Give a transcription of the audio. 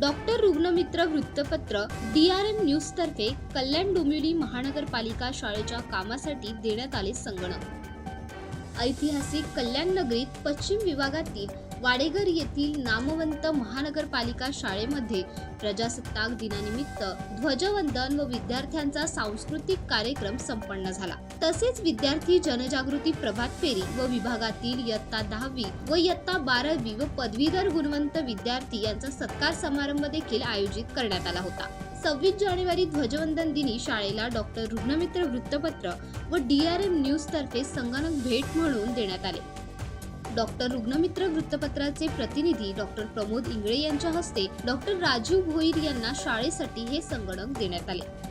Doctor रुग्णमित्र वृत्तपत्र D R news तर्फे कल्याण डोंबिवली महानगरपालिका शाळेच्या कामासाठी देण्यात आले संगणक. ऐतिहासिक कल्याण नगरीत पश्चिम विभागातील वाडेघर येथील नामवंत महानगरपालिका शाळेमध्ये प्रजासत्ताक दिनानिमित्त ध्वजवंदन व विद्यार्थ्यांचा सांस्कृतिक कार्यक्रम संपन्न झाला. तसेच विद्यार्थी जनजागृती प्रभात फेरी व विभागातील इयत्ता दहावी व इयत्ता बारावी व पदवीधर गुणवंत विद्यार्थी यांचा सत्कार समारंभ देखील आयोजित करण्यात आला होता. सव्वीस जानेवारी ध्वजवंदन दिनी शाळेला डॉक्टर रुग्णमित्र वृत्तपत्र व डी आर न्यूज तर्फे संगणक भेट म्हणून देण्यात आले. डॉक्टर रुग्णमित्र वृत्तपत्राचे प्रतिनिधी डॉक्टर प्रमोद इंगळे यांच्या हस्ते डॉक्टर राजीव भोईर यांना शाळेसाठी हे संगणक देण्यात आले.